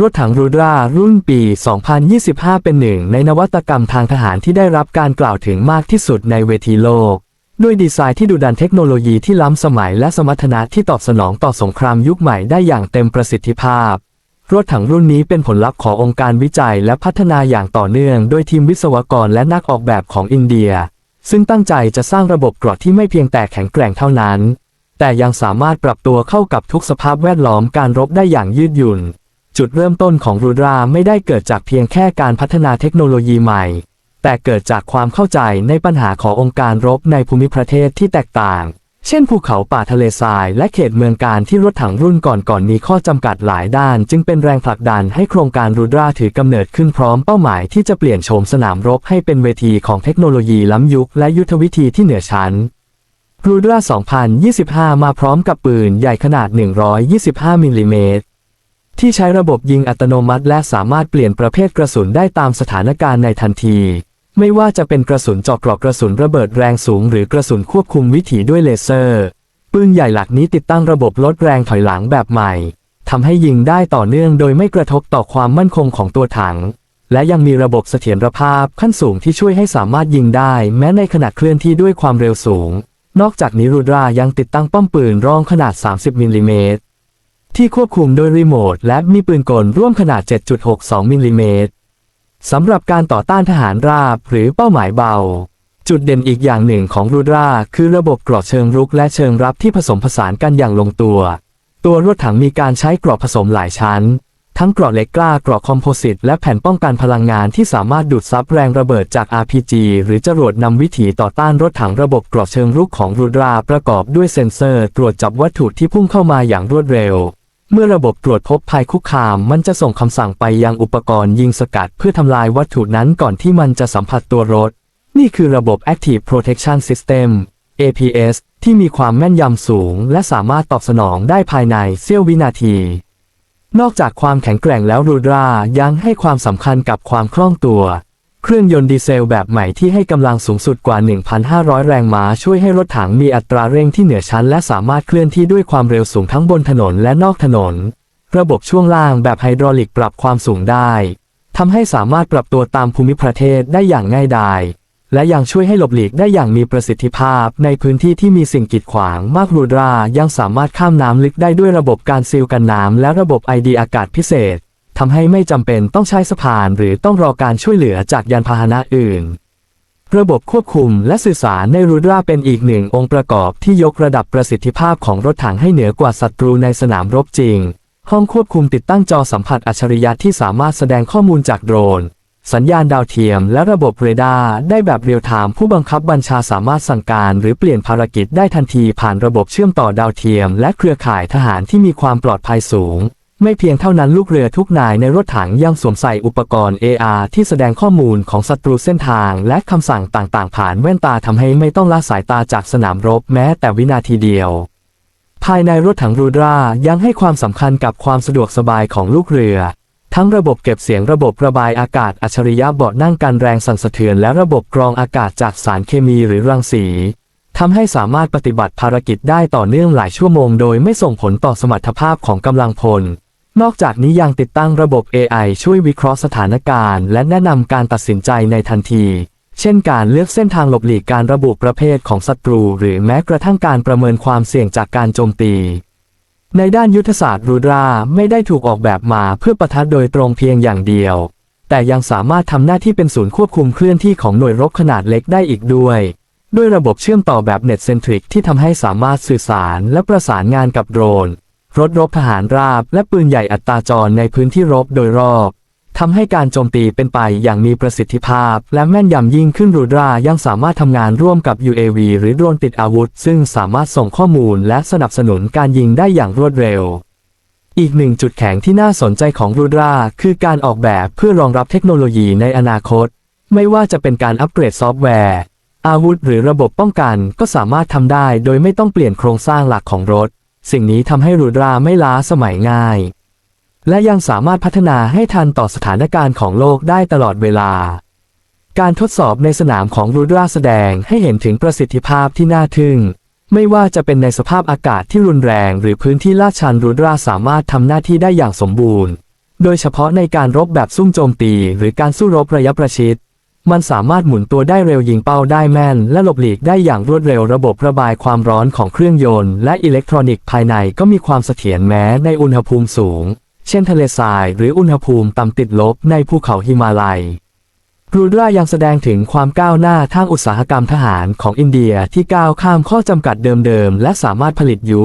รถถังรูดรารุ่นปี 2025 เป็นหนึ่งในนวัตกรรมทางทหารที่ได้รับการกล่าวถึงมากที่สุดในเวทีโลก ด้วยดีไซน์ที่ดุดันเทคโนโลยีที่ล้ำสมัยและสมรรถนะที่ตอบสนองต่อสงครามยุคใหม่ได้อย่างเต็มประสิทธิภาพ รถถังรุ่นนี้เป็นผลลัพธ์ขององค์การวิจัยและพัฒนาอย่างต่อเนื่อง โดยทีมวิศวกรและนักออกแบบของอินเดีย ซึ่งตั้งใจจะสร้างระบบเกราะที่ไม่เพียงแต่แข็งแกร่งเท่านั้น แต่ยังสามารถปรับตัวเข้ากับทุกสภาพแวดล้อมการรบได้อย่างยืดหยุ่น จุดเริ่มต้นของรูดราไม่ได้เกิดจากเพียงแค่การพัฒนาเทคโนโลยีใหม่ แต่เกิดจากความเข้าใจในปัญหาขององค์การรบในภูมิประเทศที่แตกต่าง เช่นภูเขาป่าทะเลทราย และเขตเมืองการที่รถถังรุ่นก่อนๆมีข้อจำกัดหลายด้าน จึงเป็นแรงผลักดันให้โครงการรูดราถือกำเนิดขึ้นพร้อมเป้าหมายที่จะเปลี่ยนโฉมสนามรบให้เป็นเวทีของเทคโนโลยีล้ำยุคและยุทธวิธีที่เหนือชั้นรูดรา2025 มาพร้อมกับปืนใหญ่ขนาด 125มิลลิเมตร ที่ใช้ระบบยิงอัตโนมัติและสามารถเปลี่ยนประเภทกระสุนได้ตามสถานการณ์ในทันที ไม่ว่าจะเป็นกระสุนเจาะเกราะกระสุนระเบิดแรงสูง หรือกระสุนควบคุมวิถีด้วยเลเซอร์ปืนใหญ่หลักนี้ติดตั้งระบบลดแรงถอยหลังแบบใหม่ทำให้ยิงได้ต่อเนื่องโดยไม่กระทบต่อความมั่นคงของตัวถัง และยังมีระบบเสถียรภาพขั้นสูงที่ช่วยให้สามารถยิงได้ แม้ในขณะเคลื่อนที่ด้วยความเร็วสูง นอกจากนี้รูดรายังติดตั้งป้อมปืนรองขนาด 30มิลลิเมตร ที่ควบคุมโดยรีโมทและมีปืนกลร่วมขนาด 7.62 มิลลิเมตรสำหรับการต่อต้านทหารราบหรือเป้าหมายเบา จุดเด่นอีกอย่างหนึ่งของรูดราคือระบบเกราะเชิงรุกและเชิงรับที่ผสมผสานกันอย่างลงตัว ตัวรถถังมีการใช้เกราะผสมหลายชั้น ทั้งเกราะเหล็กกล้าเกราะคอมโพสิตและแผ่นป้องกันพลังงานที่สามารถดูดซับแรงระเบิดจาก RPG หรือจรวดนำวิถีต่อต้านรถถังระบบเกราะเชิงรุกของรูดราประกอบด้วยเซ็นเซอร์ ตรวจจับวัตถุที่พุ่งเข้ามาอย่างรวดเร็ว เมื่อระบบตรวจพบภัยคุกคาม มันจะส่งคำสั่งไปยังอุปกรณ์ยิงสกัดเพื่อทำลายวัตถุนั้นก่อนที่มันจะสัมผัสตัวรถ นี่คือระบบ Active Protection System APS ที่มีความแม่นยำสูง และสามารถตอบสนองได้ภายในเสี้ยววินาที นอกจากความแข็งแกร่งแล้วรูดรายังให้ความสำคัญกับความคล่องตัว เครื่องยนต์ดีเซลแบบใหม่ที่ให้กำลังสูงสุดกว่า 1,500 แรงม้าช่วยให้รถถังมีอัตราเร่งที่เหนือชั้น และสามารถเคลื่อนที่ด้วยความเร็วสูงทั้งบนถนนและนอกถนน ระบบช่วงล่างแบบไฮดรอลิกปรับความสูงได้ทำให้สามารถปรับตัวตามภูมิประเทศได้อย่างง่ายดาย และยังช่วยให้หลบหลีกได้อย่างมีประสิทธิภาพ ในพื้นที่ที่มีสิ่งกีดขวางมากรูดรายังสามารถข้ามน้ำลึกได้ด้วยระบบการซีลกันน้ำและระบบไอดีอากาศพิเศษ ทำให้ไม่จำเป็นต้องใช้สะพานหรือต้องรอการช่วยเหลือจากยานพาหนะอื่น ระบบควบคุมและสื่อสารในรูดราเป็นอีกหนึ่งองค์ประกอบที่ยกระดับประสิทธิภาพของรถถังให้เหนือกว่าศัตรูในสนามรบจริง ห้องควบคุมติดตั้งจอสัมผัสอัจฉริยะที่สามารถแสดงข้อมูลจากโดรน สัญญาณดาวเทียม และระบบเรดาร์ได้แบบเรียลไทม์ผู้บังคับบัญชาสามารถสั่งการ หรือเปลี่ยนภารกิจได้ทันทีผ่านระบบเชื่อมต่อดาวเทียม และเครือข่ายทหารที่มีความปลอดภัยสูง ไม่เพียงเท่านั้นลูกเรือทุกนายในรถถังยังสวมใส่อุปกรณ์ AR ที่แสดงข้อมูลของศัตรูเส้นทาง และคำสั่งต่างๆ ผ่านแว่นตาทำให้ไม่ต้องละสายตาจากสนามรบแม้แต่วินาทีเดียว ภายในรถถังรูดรายังให้ความสำคัญกับความสะดวกสบายของลูกเรือ ทั้งระบบเก็บเสียงระบบระบายอากาศอัจฉริยะเบาะนั่งกันแรงสั่นสะเทือนและระบบกรองอากาศจากสารเคมีหรือรังสีทำให้สามารถปฏิบัติภารกิจได้ต่อเนื่องหลายชั่วโมง โดยไม่ส่งผลต่อสมรรถภาพของกำลังพล นอกจากนี้ยังติดตั้งระบบ AI ช่วยวิเคราะห์สถานการณ์ และแนะนำการตัดสินใจในทันที เช่นการเลือกเส้นทางหลบหลีกการระบุประเภทของศัตรู หรือแม้กระทั่งการประเมินความเสี่ยงจากการโจมตี ในด้านยุทธศาสตร์รูดราไม่ได้ถูกออกแบบมาเพื่อประทัดโดยตรงเพียงอย่างเดียว แต่ยังสามารถทำหน้าที่เป็นศูนย์ควบคุมเคลื่อนที่ของหน่วยรบขนาดเล็กได้อีกด้วย ด้วยระบบเชื่อมต่อแบบเน็ตเซนทริกที่ทำให้สามารถสื่อสารและประสานงานกับโดรน รถรบทหารราบ และปืนใหญ่อัตราจรในพื้นที่รบโดยรอบทำให้การโจมตีเป็นไปอย่างมีประสิทธิภาพ และแม่นยำยิ่งขึ้นรูดรายังสามารถทำงานร่วมกับ UAV หรือโดรนติดอาวุธ ซึ่งสามารถส่งข้อมูลและสนับสนุนการยิงได้อย่างรวดเร็ว อีกหนึ่งจุดแข็งที่น่าสนใจของรูดราคือการออกแบบเพื่อรองรับเทคโนโลยีในอนาคต ไม่ว่าจะเป็นการอัปเกรดซอฟต์แวร์ อาวุธ หรือระบบป้องกันก็สามารถทำได้ โดยไม่ต้องเปลี่ยนโครงสร้างหลักของรถ สิ่งนี้ทำให้รูดราไม่ล้าสมัยง่าย และยังสามารถพัฒนาให้ทันต่อสถานการณ์ของโลกได้ตลอดเวลา การทดสอบในสนามของรูดราแสดงให้เห็นถึงประสิทธิภาพที่น่าทึ่ง ไม่ว่าจะเป็นในสภาพอากาศที่รุนแรง หรือพื้นที่ลาดชันรูดราสามารถทำหน้าที่ได้อย่างสมบูรณ์ โดยเฉพาะในการรบแบบซุ่มโจมตี หรือการสู้รบระยะประชิด มันสามารถหมุนตัวได้เร็วยิงเป้าได้แม่น และหลบหลีกได้อย่างรวดเร็วระบบระบายความร้อนของเครื่องยนต์ และอิเล็กทรอนิกส์ภายในก็มีความเสถียรแม้ในอุณหภูมิสูง เช่นทะเลทรายหรืออุณหภูมิต่ำติดลบในภูเขาหิมาลัยรูดรายังแสดงถึงความก้าวหน้าทางอุตสาหกรรมทหารของอินเดียที่ก้าวข้ามข้อจำกัดเดิมๆและสามารถผลิตยุ